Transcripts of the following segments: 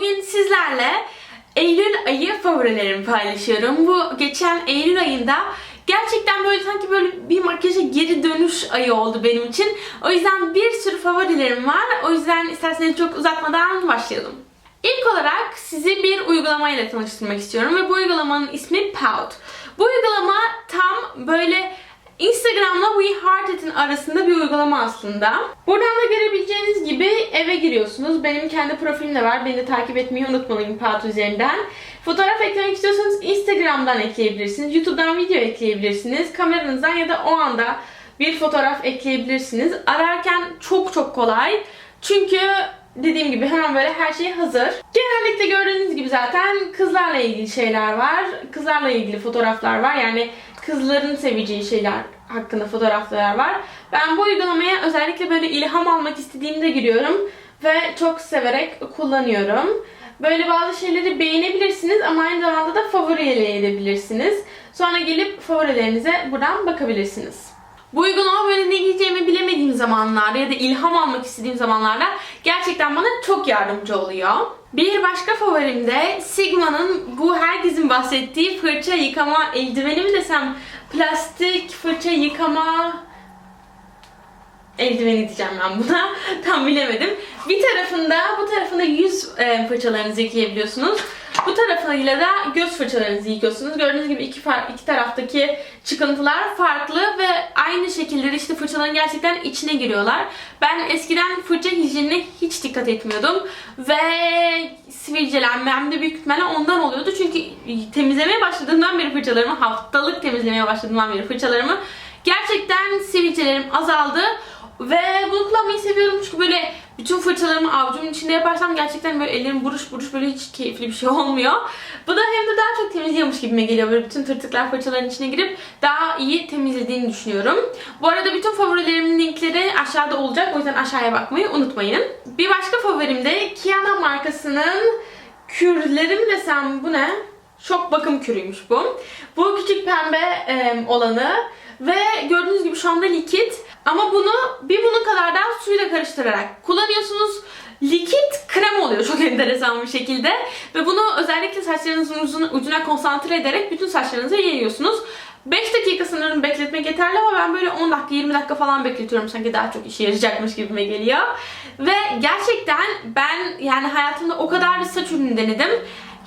Bugün sizlerle Eylül ayı favorilerimi paylaşıyorum. Bu geçen Eylül ayında gerçekten böyle sanki böyle bir makyaja geri dönüş ayı oldu benim için. O yüzden bir sürü favorilerim var. O yüzden isterseniz çok uzatmadan başlayalım. İlk olarak sizi bir uygulamayla tanıştırmak istiyorum ve bu uygulamanın ismi Pout. Bu uygulama tam böyle Instagram'la WeHearted'in arasında bir uygulama aslında. Buradan da görebileceğiniz gibi eve giriyorsunuz. Benim kendi profilim de var. Beni de takip etmeyi unutmayın Pout üzerinden. Fotoğraf eklemek istiyorsanız Instagram'dan ekleyebilirsiniz. YouTube'dan video ekleyebilirsiniz. Kameranızdan ya da o anda bir fotoğraf ekleyebilirsiniz. Ararken çok çok kolay. Çünkü dediğim gibi hemen böyle her şey hazır. Genellikle gördüğünüz gibi zaten kızlarla ilgili şeyler var. Kızlarla ilgili fotoğraflar var. Yani kızların seveceği şeyler hakkında fotoğraflar var. Ben bu uygulamaya özellikle böyle ilham almak istediğimde giriyorum ve çok severek kullanıyorum. Böyle bazı şeyleri beğenebilirsiniz ama aynı zamanda da favori edebilirsiniz. Sonra gelip favorilerinize buradan bakabilirsiniz. Bu uygulama böyle ne giyeceğimi bilemediğim zamanlarda ya da ilham almak istediğim zamanlarda gerçekten bana çok yardımcı oluyor. Bir başka favorim de Sigma'nın bu herkesin bahsettiği fırça yıkama eldiveni mi desem plastik fırça yıkama eldiveni diyeceğim ben buna. Tam bilemedim. Bir tarafında, bu tarafında yüz e, fırçalarınızı yıkayabiliyorsunuz. Bu tarafıyla da göz fırçalarınızı yıkıyorsunuz. Gördüğünüz gibi iki, iki taraftaki çıkıntılar farklı ve aynı şekilde de işte fırçaların gerçekten içine giriyorlar. Ben eskiden fırça hijyenine hiç dikkat etmiyordum ve sivilcelenmem de büyük ihtimalle ondan oluyordu. Çünkü temizlemeye başladığımdan beri fırçalarımı, haftalık temizlemeye başladığımdan beri fırçalarımı gerçekten sivilcelerim azaldı. Ve bunu kullanmayı seviyorum çünkü böyle bütün fırçalarımı avucumun içinde yaparsam gerçekten böyle ellerim buruş buruş böyle hiç keyifli bir şey olmuyor. Bu da hem de daha çok temizliyormuş gibime geliyor. Böyle bütün tırtıklar fırçaların içine girip daha iyi temizlediğini düşünüyorum. Bu arada bütün favorilerimin linkleri aşağıda olacak. O yüzden aşağıya bakmayı unutmayın. Bir başka favorim de Kiana markasının kürleri mi desem bu ne? Şok bakım kürüymüş bu. Bu küçük pembe e, olanı ve gördüğünüz gibi şu anda likit. Ama bunu bir bunun kadar daha suyla karıştırarak kullanıyorsunuz. Likit krem oluyor çok enteresan bir şekilde. Ve bunu özellikle saçlarınızın ucuna, ucuna konsantre ederek bütün saçlarınıza yayıyorsunuz. 5 dakika sanırım bekletmek yeterli ama ben böyle 10 dakika 20 dakika falan bekletiyorum sanki daha çok işe yarayacakmış gibime geliyor. Ve gerçekten ben yani hayatımda o kadar bir saç ürünü denedim.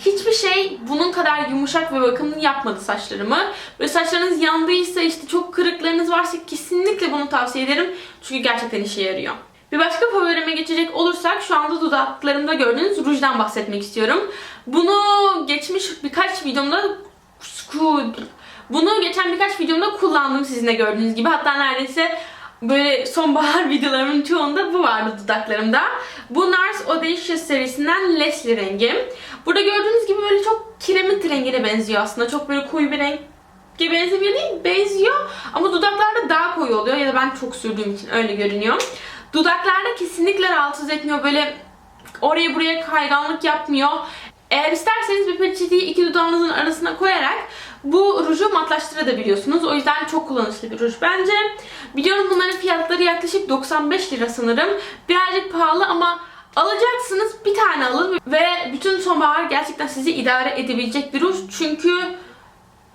Hiçbir şey bunun kadar yumuşak ve bakımlı yapmadı saçlarımı. Böyle saçlarınız yandıysa işte çok kırıklarınız varsa kesinlikle bunu tavsiye ederim. Çünkü gerçekten işe yarıyor. Bir başka favorime geçecek olursak şu anda dudaklarımda gördüğünüz rujdan bahsetmek istiyorum. Bunu geçmiş birkaç videomda bunu geçen birkaç videomda kullandım sizin de gördüğünüz gibi. Hatta neredeyse böyle sonbahar videolarımın çoğunda bu vardı dudaklarımda. Bu NARS Audacious serisinden Leslie rengi. Burada gördüğünüz gibi böyle çok kiremit rengine benziyor aslında. Çok böyle koyu bir renk benzemiyor değil, benziyor. Ama dudaklarda daha koyu oluyor ya da ben çok sürdüğüm için öyle görünüyor. Dudaklarda kesinlikle rahatsız etmiyor. Böyle oraya buraya kayganlık yapmıyor. Eğer isterseniz bir peçeteyi iki dudağınızın arasına koyarak bu ruju matlaştırabiliyorsunuz. O yüzden çok kullanışlı bir ruj bence. Biliyorum bunların fiyatları yaklaşık 95 lira sanırım. Birazcık pahalı ama alacaksınız bir tane alın ve bütün sonbahar gerçekten sizi idare edebilecek bir ruj. Çünkü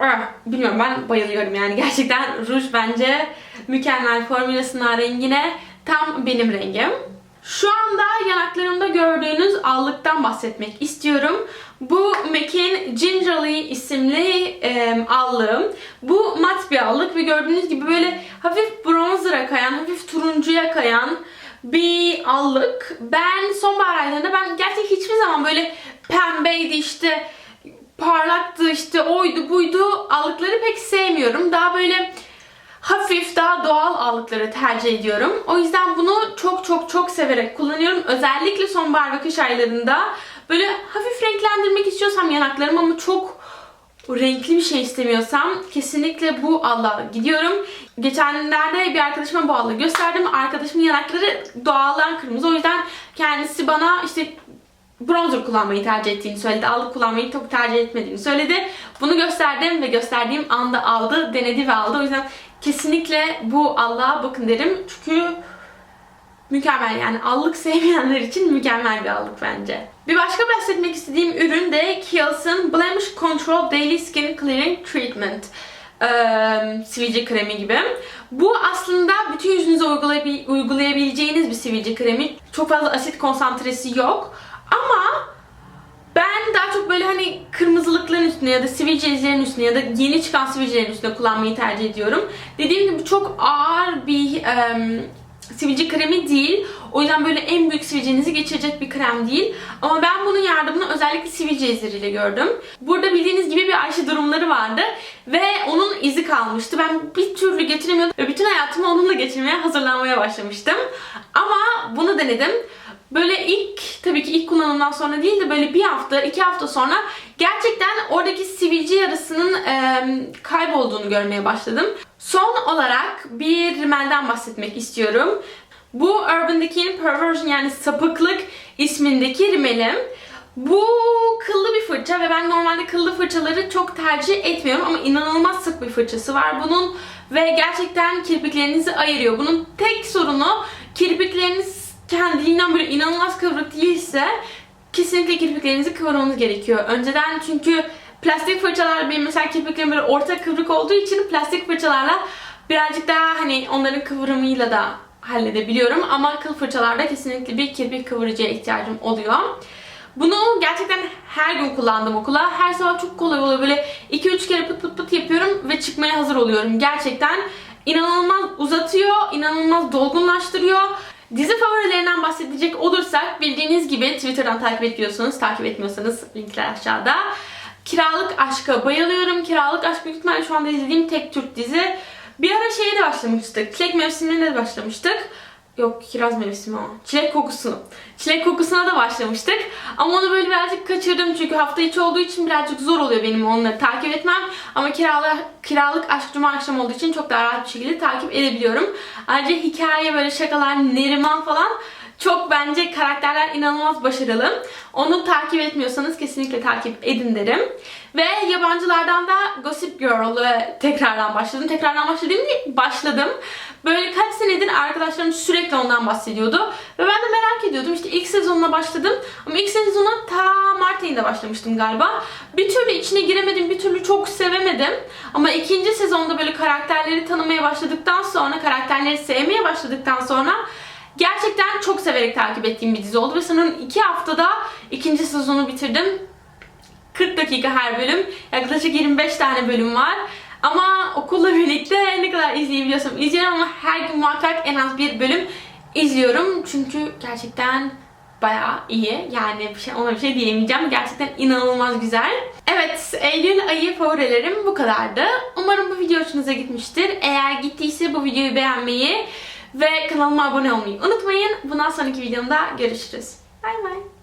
ah, bilmiyorum ben bayılıyorum yani gerçekten ruj bence mükemmel formülasına rengine tam benim rengim. Şu anda yanaklarımda gördüğünüz allıktan bahsetmek istiyorum. Bu MAC'in Gingerly isimli e, allığım. Bu mat bir allık ve gördüğünüz gibi böyle hafif bronzera kayan, hafif turuncuya kayan bir allık. Ben sonbahar aylarında ben gerçekten hiçbir zaman böyle pembeydi işte parlaktı işte oydu buydu allıkları pek sevmiyorum. Daha böyle hafif daha doğal allıkları tercih ediyorum. O yüzden bunu çok çok çok severek kullanıyorum. Özellikle sonbahar ve kış aylarında böyle hafif renklendirmek istiyorsam yanaklarımı ama çok renkli bir şey istemiyorsam kesinlikle bu alla gidiyorum. Geçenlerde bir arkadaşıma bu allığı gösterdim. Arkadaşımın yanakları doğaldan kırmızı. O yüzden kendisi bana işte bronzer kullanmayı tercih ettiğini söyledi. Allık kullanmayı çok tercih etmediğini söyledi. Bunu gösterdim ve gösterdiğim anda aldı, denedi ve aldı. O yüzden kesinlikle bu Allah'a bakın derim. Çünkü mükemmel yani allık sevmeyenler için mükemmel bir allık bence. Bir başka bahsetmek istediğim ürün de Kiehl's'ın Blemish Control Daily Skin Clearing Treatment eee, sivilce kremi gibi. Bu aslında bütün yüzünüze uygulayabil- uygulayabileceğiniz bir sivilce kremi. Çok fazla asit konsantresi yok. Ama ben daha çok böyle hani kırmızılıkların üstüne ya da sivilce izlerin üstüne ya da yeni çıkan sivilcelerin üstüne kullanmayı tercih ediyorum. Dediğim gibi çok ağır bir em, sivilce kremi değil. O yüzden böyle en büyük sivilcenizi geçirecek bir krem değil. Ama ben bunun yardımını özellikle sivilce izleriyle gördüm. Burada bildiğiniz gibi bir Ayşe durumları vardı. Ve onun izi kalmıştı. Ben bir türlü getiremiyordum. Ve bütün hayatımı onunla geçirmeye hazırlanmaya başlamıştım. Ama bunu denedim. Böyle ilk tabii ki ilk kullanımdan sonra değil de böyle bir hafta, iki hafta sonra gerçekten oradaki sivilce yarısının e, kaybolduğunu görmeye başladım. Son olarak bir rimelden bahsetmek istiyorum. Bu Urban Decay'in Perversion yani sapıklık ismindeki rimelim. Bu kıllı bir fırça ve ben normalde kıllı fırçaları çok tercih etmiyorum ama inanılmaz sık bir fırçası var bunun ve gerçekten kirpiklerinizi ayırıyor. Bunun tek sorunu kirpikleriniz kendiliğinden böyle inanılmaz kıvrık değilse kesinlikle kirpiklerinizi kıvırmanız gerekiyor. Önceden çünkü plastik fırçalar benim mesela kirpiklerim böyle orta kıvrık olduğu için plastik fırçalarla birazcık daha hani onların kıvrımıyla da halledebiliyorum ama kıl fırçalarda kesinlikle bir kirpik kıvırıcıya ihtiyacım oluyor. Bunu gerçekten her gün kullandım okula. Her sabah çok kolay oluyor. Böyle 2-3 kere pıt pıt pıt yapıyorum ve çıkmaya hazır oluyorum. Gerçekten inanılmaz uzatıyor, inanılmaz dolgunlaştırıyor. Dizi favorilerinden bahsedecek olursak bildiğiniz gibi Twitter'dan takip ediyorsunuz. Takip etmiyorsanız linkler aşağıda. Kiralık Aşk'a bayılıyorum. Kiralık Aşk büyük ihtimalle şu anda izlediğim tek Türk dizi. Bir ara şeye de başlamıştık. Çilek mevsimine de başlamıştık. Yok kiraz mevsimi o. Çilek kokusunu. Çilek kokusuna da başlamıştık. Ama onu böyle birazcık kaçırdım çünkü hafta içi olduğu için birazcık zor oluyor benim onları takip etmem. Ama kiralık, kiralık aşk cuma akşam olduğu için çok daha rahat bir şekilde takip edebiliyorum. Ayrıca hikaye böyle şakalar, Neriman falan çok bence karakterler inanılmaz başarılı. Onu takip etmiyorsanız kesinlikle takip edin derim. Ve yabancılardan da Gossip Girl'ı tekrardan başladım. Tekrardan başladım değil, başladım. Böyle kaç senedir arkadaşlarım sürekli ondan bahsediyordu. Ve ben de merak ediyordum. İşte ilk sezonuna başladım. Ama ilk sezona ta Mart ayında başlamıştım galiba. Bir türlü içine giremedim, bir türlü çok sevemedim. Ama ikinci sezonda böyle karakterleri tanımaya başladıktan sonra, karakterleri sevmeye başladıktan sonra Gerçekten çok severek takip ettiğim bir dizi oldu ve sanırım iki haftada ikinci sezonu bitirdim. 40 dakika her bölüm. Yaklaşık 25 tane bölüm var. Ama okulla birlikte ne kadar izleyebiliyorsam izliyorum ama her gün muhakkak en az bir bölüm izliyorum. Çünkü gerçekten bayağı iyi. Yani bir şey, ona bir şey diyemeyeceğim. Gerçekten inanılmaz güzel. Evet, Eylül ayı favorilerim bu kadardı. Umarım bu video hoşunuza gitmiştir. Eğer gittiyse bu videoyu beğenmeyi ve kanalıma abone olmayı unutmayın. Bundan sonraki videomda görüşürüz. Bay bay.